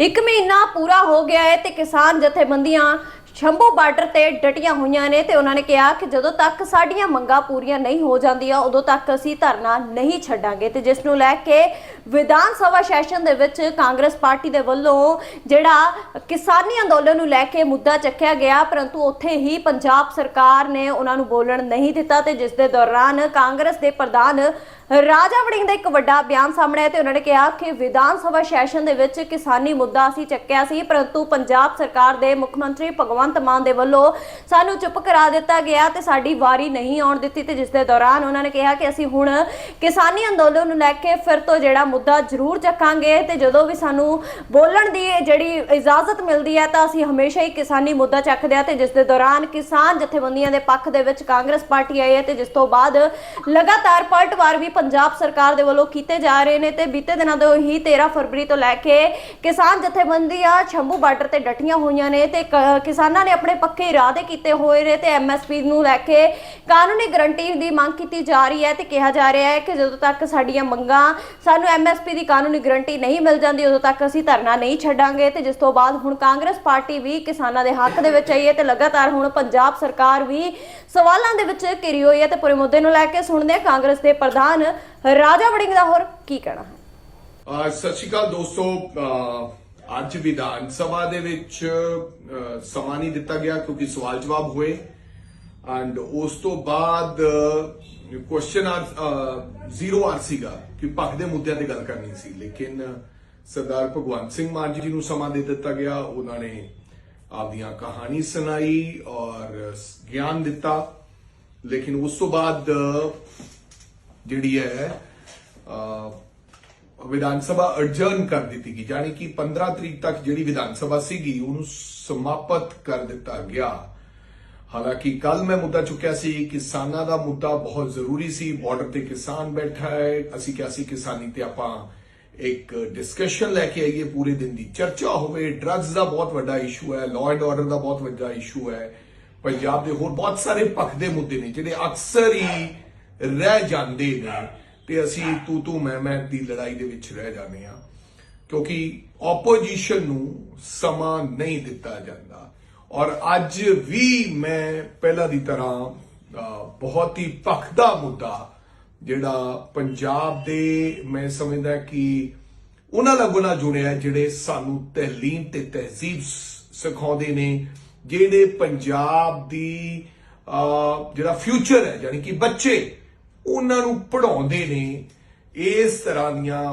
ਇੱਕ ਮਹੀਨਾ ਪੂਰਾ ਹੋ ਗਿਆ ਹੈ ਤੇ ਕਿਸਾਨ ਜਥੇਬੰਦੀਆਂ ਸ਼ੰਭੂ ਬਾਰਡਰ ਤੇ ਡਟੀਆਂ ਹੋਈਆਂ ਨੇ ਤੇ ਉਹਨਾਂ ਨੇ ਕਿਹਾ ਕਿ ਜਦੋਂ ਤੱਕ ਸਾਡੀਆਂ ਮੰਗਾਂ ਪੂਰੀਆਂ ਨਹੀਂ ਹੋ ਜਾਂਦੀਆਂ, ਉਦੋਂ ਤੱਕ ਅਸੀਂ ਧਰਨਾ ਨਹੀਂ ਛੱਡਾਂਗੇ। ਤੇ ਜਿਸ ਨੂੰ ਲੈ ਕੇ ਵਿਧਾਨ ਸਭਾ ਸੈਸ਼ਨ ਦੇ ਵਿੱਚ ਕਾਂਗਰਸ ਪਾਰਟੀ ਦੇ ਵੱਲੋਂ ਜਿਹੜਾ ਕਿਸਾਨੀ ਅੰਦੋਲਨ ਨੂੰ ਲੈ ਕੇ ਮੁੱਦਾ ਚੱਕਿਆ ਗਿਆ, ਪਰੰਤੂ ਉੱਥੇ ਹੀ ਪੰਜਾਬ ਸਰਕਾਰ ਨੇ ਉਹਨਾਂ ਨੂੰ ਬੋਲਣ ਨਹੀਂ ਦਿੱਤਾ ਤੇ ਜਿਸ ਦੇ ਦੌਰਾਨ ਕਾਂਗਰਸ ਦੇ ਪ੍ਰਧਾਨ ਰਾਜਾ ਵੜਿੰਗ ਦਾ ਇੱਕ ਵੱਡਾ ਬਿਆਨ ਸਾਹਮਣੇ ਆਇਆ ਤੇ ਉਹਨਾਂ ਨੇ ਕਿਹਾ ਕਿ ਵਿਧਾਨ ਸਭਾ ਸੈਸ਼ਨ ਦੇ ਵਿੱਚ ਕਿਸਾਨੀ ਮੁੱਦਾ ਅਸੀਂ ਚੱਕਿਆ ਸੀ, ਪਰੰਤੂ ਪੰਜਾਬ ਸਰਕਾਰ ਦੇ ਮੁੱਖ ਮੰਤਰੀ ਭਗਵੰਤ ਮਾਨ ਦੇ ਵੱਲੋਂ ਸਾਨੂੰ ਚੁੱਪ ਕਰਾ ਦਿੱਤਾ ਗਿਆ ਤੇ ਸਾਡੀ ਵਾਰੀ ਨਹੀਂ ਆਉਣ ਦਿੱਤੀ ਤੇ ਜਿਸ ਦੇ ਦੌਰਾਨ ਉਹਨਾਂ ਨੇ ਕਿਹਾ ਕਿ ਅਸੀਂ ਹੁਣ ਕਿਸਾਨੀ ਅੰਦੋਲਨ ਨੂੰ ਲੈ ਕੇ ਫਿਰ ਤੋਂ ਜਿਹੜਾ ਮੁੱਦਾ ਜ਼ਰੂਰ ਚੱਕਾਂਗੇ ਤੇ ਜਦੋਂ ਵੀ ਸਾਨੂੰ ਬੋਲਣ ਦੀ ਜਿਹੜੀ ਇਜਾਜ਼ਤ ਮਿਲਦੀ ਹੈ ਤਾਂ ਅਸੀਂ ਹਮੇਸ਼ਾ ਹੀ ਕਿਸਾਨੀ ਮੁੱਦਾ ਚੱਕਦੇ ਆ ਤੇ ਜਿਸ ਦੇ ਦੌਰਾਨ ਕਿਸਾਨ ਜਥੇਬੰਦੀਆਂ ਦੇ ਪੱਖ ਦੇ ਵਿੱਚ ਕਾਂਗਰਸ ਪਾਰਟੀ ਆਈ ਹੈ ਤੇ ਜਿਸ ਤੋਂ ਬਾਅਦ ਲਗਾਤਾਰ ਪਲਟਵਾਰ ਵੀ ਪੰਜਾਬ ਸਰਕਾਰ ਦੇ ਵੱਲੋਂ ਕੀਤੇ ਜਾ ਰਹੇ ਨੇ ਤੇ ਬੀਤੇ ਦਿਨਾਂ ਤੋਂ ਹੀ 13 ਫਰਵਰੀ ਤੋਂ ਲੈ ਕੇ ਕਿਸਾਨ ਜਥੇਬੰਦੀਆਂ ਛੰਭੂ ਬਾਰਡਰ ਤੇ ਡਟੀਆਂ ਹੋਈਆਂ ਨੇ ਤੇ ਕ- ਕਿਸਾਨਾਂ ਨੇ ਆਪਣੇ ਪੱਕੇ ਇਰਾਦੇ ਕੀਤੇ ਹੋਏ ਨੇ ਤੇ ਐਮਐਸਪੀ ਨੂੰ ਲੈ ਕੇ ਕਾਨੂੰਨੀ ਗਰੰਟੀ ਦੀ ਮੰਗ ਕੀਤੀ ਜਾ ਰਹੀ ਹੈ ਤੇ ਕਿਹਾ ਜਾ ਰਿਹਾ ਹੈ ਕਿ ਜਦੋਂ ਤੱਕ ਸਾਡੀਆਂ ਮੰਗਾਂ ਸਾਨੂੰ ਐਮਐਸਪੀ ਦੀ ਕਾਨੂੰਨੀ ਗਰੰਟੀ ਨਹੀਂ ਮਿਲ ਜਾਂਦੀ, ਉਦੋਂ ਤੱਕ ਅਸੀਂ ਧਰਨਾ ਨਹੀਂ ਛੱਡਾਂਗੇ। ਤੇ ਜਿਸ ਤੋਂ ਬਾਅਦ ਹੁਣ ਕਾਂਗਰਸ ਪਾਰਟੀ ਵੀ ਕਿਸਾਨਾਂ ਦੇ ਹੱਕ ਦੇ ਵਿੱਚ ਆਈ ਹੈ ਤੇ ਲਗਾਤਾਰ ਹੁਣ ਪੰਜਾਬ ਸਰਕਾਰ ਵੀ ਸਵਾਲਾਂ ਦੇ ਵਿੱਚ ਘਿਰੀ ਹੋਈ ਹੈ ਤੇ ਪੂਰੇ ਮੁੱਦੇ ਨੂੰ ਲੈ ਕੇ ਸੁਣਦੇ ਹਾਂ ਕਾਂਗਰਸ ਦੇ ਪ੍ਰਧਾਨ ਰਾਜਾ ਵੜਿੰਗ ਦਾ ਹੋਰ ਕੀ ਕਹਿਣਾ। ਹੈ ਸਤਿ ਸ਼੍ਰੀ ਅਕਾਲ ਦੋਸਤੋ। ਅੱਜ ਵਿਧਾਨ ਸਭਾ ਦੇ ਵਿੱਚ ਸਮਾਂ ਨਹੀਂ ਦਿੱਤਾ ਗਿਆ ਕਿਉਂਕਿ ਸਵਾਲ ਜਵਾਬ ਹੋਏ। ਐਂਡ ਉਸ ਤੋਂ ਬਾਅਦ ਕੁਐਸਚਨ ਆਰ ਜ਼ੀਰੋ ਆਰ ਸੀਗਾ ਕਿ ਪੱਖ ਦੇ ਮੁੱਦਿਆਂ ਤੇ ਗੱਲ ਕਰਨੀ ਸੀ ਲੇਕਿਨ ਸਰਦਾਰ ਭਗਵੰਤ ਸਿੰਘ ਮਾਨ ਜੀ ਨੂੰ ਸਮਾਂ ਦੇ ਦਿੱਤਾ ਗਿਆ ਉਹਨਾਂ ਨੇ ਆਪਦੀਆਂ ਕਹਾਣੀ ਸੁਣਾਈ ਔਰ ਗਿਆਨ ਦਿੱਤਾ ਲੇਕਿਨ ਉਸ ਤੋਂ ਬਾਅਦ ਜਿਹੜੀ ਹੈ ਵਿਧਾਨ ਸਭਾ ਅਡਜਰਨ ਕਰ ਦਿੱਤੀ ਗਈ ਯਾਨੀ ਕਿ 15 ਤਰੀਕ ਤੱਕ ਜਿਹੜੀ ਵਿਧਾਨ ਸਭਾ ਸੀਗੀ ਉਹਨੂੰ ਸਮਾਪਤ ਕਰ ਦਿੱਤਾ ਗਿਆ ਹਾਲਾਂਕਿ ਕੱਲ ਮੈਂ ਮੁੱਦਾ ਚੁੱਕਿਆ ਸੀ ਕਿਸਾਨਾਂ ਦਾ ਮੁੱਦਾ ਬਹੁਤ ਜ਼ਰੂਰੀ ਸੀ। ਬਾਰਡਰ ਤੇ ਕਿਸਾਨ ਬੈਠਾ ਹੈ। ਅਸੀਂ ਕਿਹਾ ਸੀ ਕਿਸਾਨੀ ਤੇ ਆਪਾਂ ਇੱਕ ਡਿਸਕਸ਼ਨ ਲੈ ਕੇ ਆਈਏ ਪੂਰੇ ਦਿਨ ਦੀ। ਚਰਚਾ ਹੋਵੇ ਡਰੱਗਸ ਦਾ ਬਹੁਤ ਵੱਡਾ ਇਸ਼ੂ ਹੈ ਲਾਅ ਐਂਡ ਆਰਡਰ ਦਾ ਬਹੁਤ ਵੱਡਾ ਇਸ਼ੂ ਹੈ। ਪੰਜਾਬ ਦੇ ਹੋਰ ਬਹੁਤ ਸਾਰੇ ਪੱਖ ਦੇ ਮੁੱਦੇ ਨੇ ਜਿਹੜੇ ਅਕਸਰ ਹੀ ਰਹਿ ਜਾਂਦੇ ਨੇ ਤੇ ਅਸੀਂ ਤੂੰ ਤੂੰ ਮੈਂ ਮੈਂ ਦੀ ਲੜਾਈ ਦੇ ਵਿੱਚ ਰਹਿ ਜਾਂਦੇ ਆ ਕਿਉਂਕਿ ਆਪੋਜੀਸ਼ਨ ਨੂੰ ਸਮਾਂ ਨਹੀਂ ਦਿੱਤਾ ਜਾਂਦਾ। ਔਰ ਅੱਜ ਵੀ ਮੈਂ ਪਹਿਲਾਂ ਦੀ ਤਰ੍ਹਾਂ ਬਹੁਤ ਹੀ ਪੱਖ ਮੁੱਦਾ ਜਿਹੜਾ ਪੰਜਾਬ ਦੇ ਮੈਂ ਸਮਝਦਾ ਕਿ ਉਹਨਾਂ ਲੋਕਾਂ ਨਾਲ ਜੁੜਿਆ ਜਿਹੜੇ ਸਾਨੂੰ ਤਹਲੀਮ ਤੇ ਤਹਿਜ਼ੀਬ ਸਿਖਾਉਂਦੇ ਨੇ, ਜਿਹੜੇ ਪੰਜਾਬ ਦੀ ਜਿਹੜਾ ਫਿਊਚਰ ਹੈ, ਯਾਨੀ ਕਿ ਬੱਚੇ, ਉਹਨਾਂ ਨੂੰ ਪੜਾਉਂਦੇ ਨੇ, ਇਸ ਤਰ੍ਹਾਂ ਦੀਆਂ